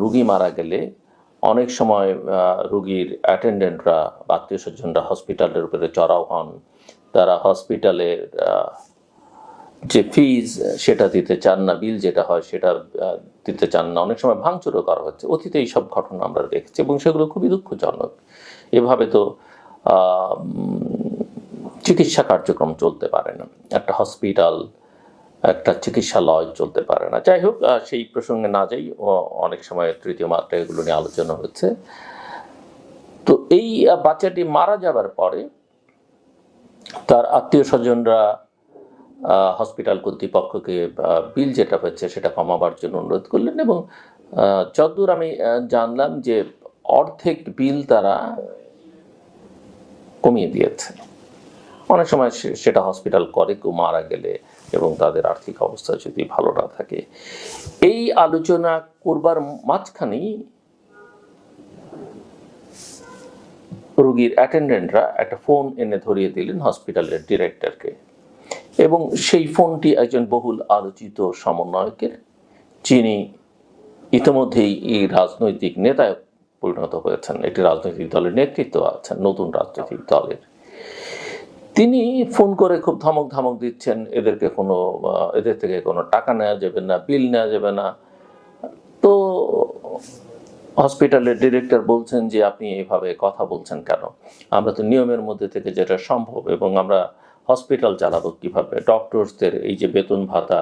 রুগী মারা গেলে অনেক সময় রুগীর অ্যাটেন্ডেন্টরা আত্মীয় স্বজনরা হসপিটালের উপরে চড়াও হন। তারা হসপিটালের যে ফিজ সেটা দিতে চান না বিল যেটা হয় সেটা দিতে চান না। অনেক সময় ভাঙচুরও করা হচ্ছে। অতীতে এই সব ঘটনা আমরা দেখেছি এবং সেগুলো খুবই দুঃখজনক। এভাবে তো চিকিৎসা কার্যক্রম চলতে পারে না। একটা হসপিটাল একটা চিকিৎসালয় চলতে পারে না। যাই হোক সেই প্রসঙ্গে না যাই অনেক সময় তৃতীয় মাত্রা এগুলো নিয়ে আলোচনা হচ্ছে। তো এই বাচ্চাটি মারা যাবার পরে তার আত্মীয় স্বজনরা হসপিটাল কর্তৃপক্ষকে বিল যেটা হচ্ছে সেটা কমাবার জন্য অনুরোধ করলেন এবং যতদূর আমি জানলাম যে অর্ধেক বিল তারা কমিয়ে দিয়েছে। অনেক সময় সেটা হসপিটাল করে কেউ মারা গেলে এবং তাদের আর্থিক অবস্থা যদি ভালো না থাকে। এই আলোচনা করবার মাঝখানেই রোগীর অ্যাটেন্ডেন্টরা একটা ফোন এনে ধরিয়ে দিলেন হসপিটালের ডিরেক্টরকে এবং সেই ফোনটি একজন বহুল আলোচিত সমন্বয়কের, যিনি ইতিমধ্যেই এই রাজনৈতিক নেতায় পরিণত হয়েছেন। একটি রাজনৈতিক দলের নেতৃত্ব আছেন, নতুন রাজনৈতিক দলের। তিনি ফোন করে খুব ধমক ধমক দিচ্ছেন, এদেরকে কোনো এদের থেকে কোনো টাকা নেওয়া যাবে না, বিল নেওয়া যাবে না। তো হসপিটালের ডিরেক্টর বলছেন যে, আপনি এইভাবে কথা বলছেন কেন? আমরা তো নিয়মের মধ্যে থেকে যেটা সম্ভব এবং আমরা হসপিটাল চালাবো কীভাবে? ডক্টরসদের এই যে বেতন ভাতা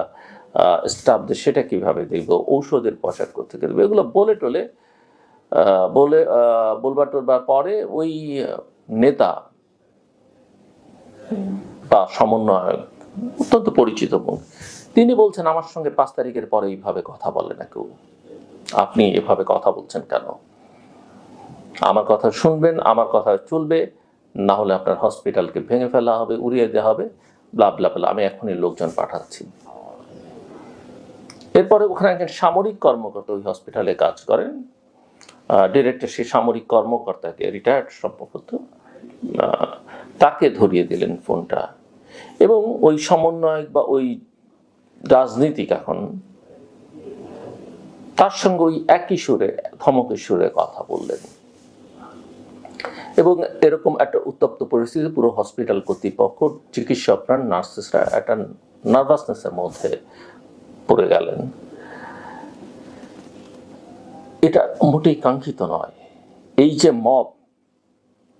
স্টাফদের সেটা কীভাবে দেখব? ঔষধের পয়সা করতে দেবো এগুলো বলে টলে বলে বলবার টলবার পরে ওই নেতা বা সমন্বয়ক, অত্যন্ত পরিচিত মুখ তিনি বলছেন, আমার সঙ্গে পাঁচ তারিখের পরে এইভাবে কথা বলে না কেউ। আপনি এভাবে কথা বলছেন কেন? আমার কথা শুনবেন, আমার কথা চলবে, না হলে আপনার হসপিটালকে ভেঙে ফেলা হবে, উড়িয়ে দেওয়া হবে, ব্লা ব্লা আমি এখনই লোকজন পাঠাচ্ছি। এরপরে ওখানে একজন সামরিক কর্মকর্তা ওই হসপিটালে কাজ করেন। ডিরেক্টর সেই সামরিক কর্মকর্তাকে, রিটায়ার্ড সম্ভবত তাকে ধরিয়ে দিলেন ফোনটা। এবং ওই সমন্বয়ক বা ওই রাজনীতিক এখন, তার সঙ্গে ওই একই সুরে, ধমকের সুরে কথা বললেন। এবং এরকম একটা উত্তপ্ত পরিস্থিতি পুরো হসপিটাল কর্তৃপক্ষ, চিকিৎসকরা, নার্সেসরা একটা নার্ভাসনেসের মধ্যে পড়ে গেলেন। এটা মোটেই কাঙ্ক্ষিত নয়। এই যে মব,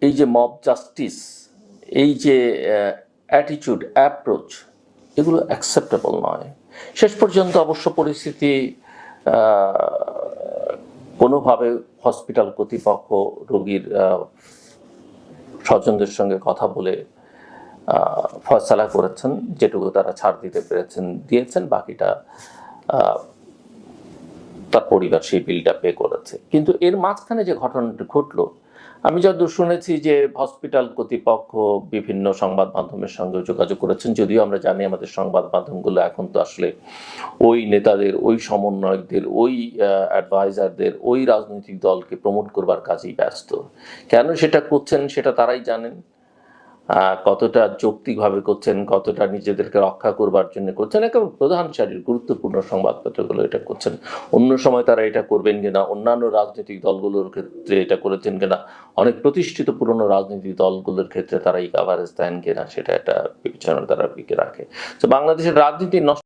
এই যে মব জাস্টিস এই যে অ্যাটিটিউড অ্যাপ্রোচ এগুলো অ্যাকসেপ্টেবল নয়। শেষ পর্যন্ত অবশ্য পরিস্থিতি কোনোভাবে হসপিটাল কর্তৃপক্ষ রোগীর স্বজনদের সঙ্গে কথা বলে ফয়সালা করেছেন, যেটুকু তারা ছাড় দিতে পেরেছেন, দিয়েছেন, বাকিটা তার পরিবার সেই বিলটা পে করেছে। কিন্তু এর মাঝখানে যে ঘটনাটি ঘটলো আমি যতদূর শুনেছি যে হসপিটাল কর্তৃপক্ষ বিভিন্ন সংবাদ মাধ্যমের সঙ্গে যোগাযোগ করেছেন, যদিও আমরা জানি আমাদের সংবাদ মাধ্যমগুলো এখন তো আসলে ওই নেতাদের, ওই সমন্বয়কদের, ওই অ্যাডভাইজারদের ওই রাজনৈতিক দলকে প্রমোট করবার কাজেই ব্যস্ত। কেন সেটা করছেন সেটা তারাই জানেন। কতটা যৌক্তিকভাবে করছেন, কতটা নিজেদেরকে রক্ষা করবার জন্য করছেন একদম প্রধান সারির গুরুত্বপূর্ণ সংবাদপত্রগুলো এটা করছেন। অন্য সময় তারা এটা করবেন কিনা, অন্যান্য রাজনৈতিক দলগুলোর ক্ষেত্রে এটা করেছেন কিনা, অনেক প্রতিষ্ঠিত পুরনো রাজনৈতিক দলগুলোর ক্ষেত্রে তারা এই কাভারেজ দেন কিনা, সেটা একটা বিবেচনা তারা রাখে। তো বাংলাদেশের রাজনীতি নষ্ট